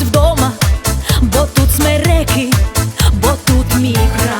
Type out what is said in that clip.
вдома, бо тут смереки, бо тут мій край.